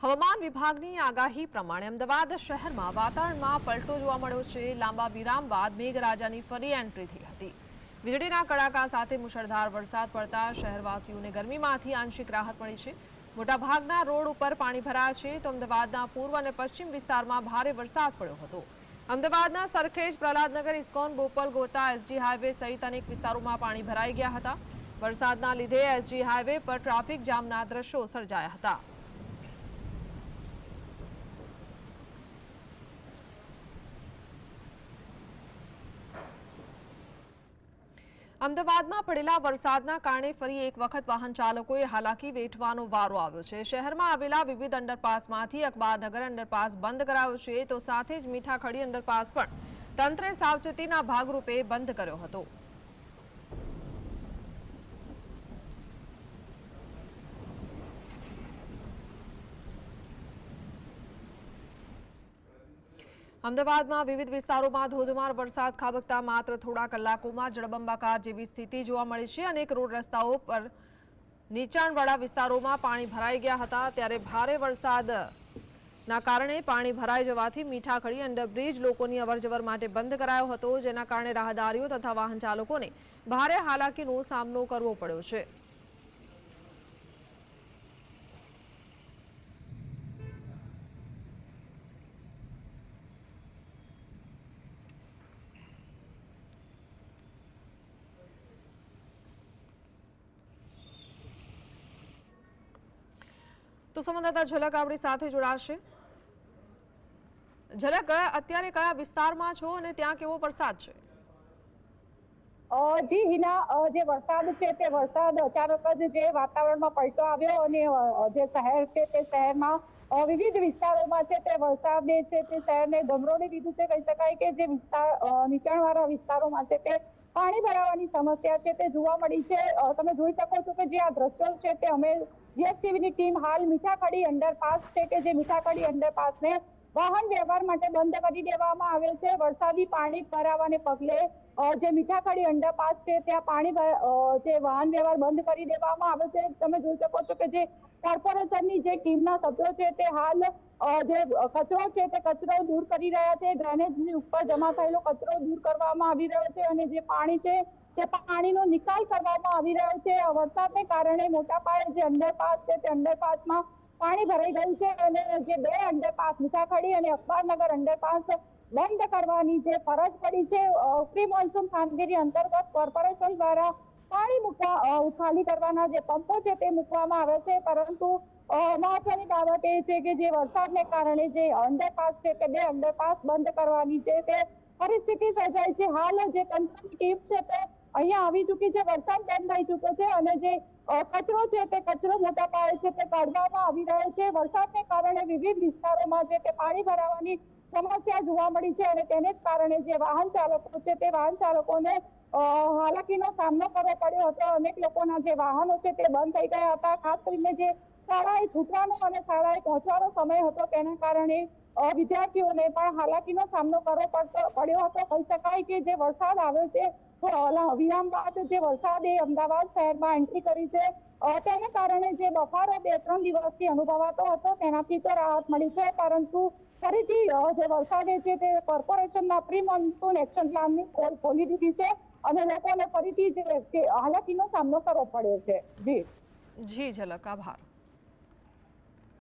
હવામાન વિભાગની આગાહી પ્રમાણે અમદાવાદ શહેરમાં વાતાવરણમાં પલટો જોવા મળ્યો છે. લાંબા વિરામ બાદ મેઘરાજાની ફરી એન્ટ્રી થઈ હતી. વીજળીના કડાકા સાથે મુશળધાર વરસાદ પડતા શહેરવાસીઓને ગરમીમાંથી આંશિક રાહત મળી છે. મોટાભાગના રોડ ઉપર પાણી ભરાયા છે. તો અમદાવાદના પૂર્વ અને પશ્ચિમ વિસ્તારમાં ભારે વરસાદ પડ્યો હતો. અમદાવાદના Sarkhej Prahladnagar, ISKCON, Bopal, Gota, SG highway સહિત અનેક વિસ્તારોમાં પાણી ભરાઈ ગયા હતા. વરસાદના લીધે એસજી હાઈવે પર ટ્રાફિક જામના દ્રશ્યો સર્જાયા હતા. અમદાવાદમાં પડેલા વરસાદના કારણે ફરી એક વખત વાહન ચાલકોએ હાલાકી વેઠવાનો વારો આવ્યો છે. શહેરમાં આવેલા વિવિધ અંડરપાસમાંથી અખબારનગર અંડરપાસ બંધ કરાયો છે, તો સાથે જ મીઠાખડી અંડરપાસ પણ તંત્રે સાવચેતીના ભાગરૂપે બંધ કર્યો હતો. અમદાવાદમાં વિવિધ વિસ્તારોમાં ધોધમાર વરસાદ ખાબકતા માત્ર થોડા કલાકોમાં જળબંબાકાર જેવી સ્થિતિ જોવા મળી છે. અનેક રોડ રસ્તાઓ પર નીચાણવાળા વિસ્તારોમાં પાણી ભરાઈ ગયા હતા. ત્યારે ભારે વરસાદના કારણે પાણી ભરાઈ જવાથી મીઠાખડી, અંડરબ્રિજ લોકોની અવરજવર માટે બંધ કરાયો હતો, જેના કારણે રાહદારીઓ તથા વાહન ચાલકોને ભારે હાલાકીનો સામનો કરવો પડ્યો છે. તો સંવાદદાતા ઝલક આપણી સાથે જોડાશે. ઝલક, અત્યારે કયા વિસ્તારમાં છો અને ત્યાં કેવો વરસાદ છે? જી, હિના જે વરસાદ છે તે વરસાદ અચાનક જ જે વાતાવરણમાં પલટો આવ્યો અને જે શહેર છે તે શહેરમાં વિવિધ વિસ્તારોમાં છે તે વરસાદ છે તે શહેરને ગમરોડી દીધું છે. કહી શકાય કે જે વિસ્તાર નીચાણવાળા વિસ્તારોમાં છે તે પાણી ભરાવાની સમસ્યા છે તે જોવા મળી છે. તમે જોઈ શકો છો કે જે આ દ્રશ્યો છે તે અમે જીએસટીવીની ટીમ હાલ મીઠાખડી અંડરપાસ છે કે જે મીઠાખડી અંડરપાસને વાહન વ્યવહાર માટે બંધ કરી દેવામાં આવેલ છે. વરસાદી પાણી ભરાવાને પગલે જે મીઠાખડી અંડરપાસ છે ત્યાં પાણી જે વાહન વ્યવહાર બંધ કરી દેવામાં આવ્યો છે. તમે જોઈ શકો છો કે જે કોર્પોરેશનની જે ટીમના સભ્યો છે તે હાલ જે કચરો છે તે કચરો દૂર કરી રહ્યા છે. ડ્રેનેજની ઉપર જમા થયેલો કચરો દૂર કરવામાં આવી રહ્યો છે અને જે પાણી છે તે પાણીનો નિકાલ કરવામાં આવી રહ્યો છે. વરસાદને કારણે મોટા પાયે જે અંડરપાસ છે તે અંડરપાસમાં પાણી ભરાઈ ગયું છે અને જે બે અંડરપાસ મીઠાખડી અને અખબારનગર અંડરપાસ બંધ કરવાની જે ફરજ પડી છે પ્રી મોન્સૂન કામગીરી અંતર્ગત કોર્પોરેશન દ્વારા પાણી મૂકવા અ, કરવાના જે પંપો છે તે મૂકવામાં આવે છે. પરંતુ મહત્વની બાબત એ છે કે જે વરસાદને કારણે જે અંડરપાસ છે કે બે અંડરપાસ બંધ કરવાની છે તે પરિસ્થિતિ સર્જાય છે. હાલ જે કન્ફર્મ ટીમ છે તે અહીંયા આવી ચૂકી છે, વરસાદ બંધ થઈ ચૂક્યો છે અને જે કચરો છે તે કચરો મોટા પાયે છે તે કાઢવામાં આવી રહ્યો છે. વરસાદને કારણે વિવિધ વિસ્તારોમાં છે તે પાણી ભરાવાની સમસ્યા જોવા મળી છે અને તેને જ કારણે જે વાહન ચાલકો છે તે વાહન ચાલકોને હાલાકીનો સામનો કરવો પડ્યો હતો. અનેક લોકોના જે વાહનો છે તે બંધ થઈ ગયા હતા. ખાસ કરીને જે શાળાએ છૂટવાનો અને શાળાએ પહોંચવાનો સમય હતો તેના કારણે વિદ્યાર્થીઓને પણ હાલાકીનો સામનો કરવો પડતો, પડ્યો હતો. કહી શકાય કે જે વરસાદ આવ્યો છે, તો વિરામ બાદ જે વરસાદે અમદાવાદ શહેરમાં એન્ટ્રી કરી છે તેના કારણે જે બફારો બે, ત્રણ દિવસથી અનુભવાતો હતો, તેનાથી તો રાહત મળી છે. પરંતુ ફરીથી જે વરસાદે છે તે કોર્પોરેશનના પ્રી મોન્સૂન એક્શન પ્લાનની કોલ ખોલી દીધી છે અને લોકોને ફરીથી જે હાલાકીનો સામનો કરવો પડ્યો છે. જી. જી, ઝલક. આભાર.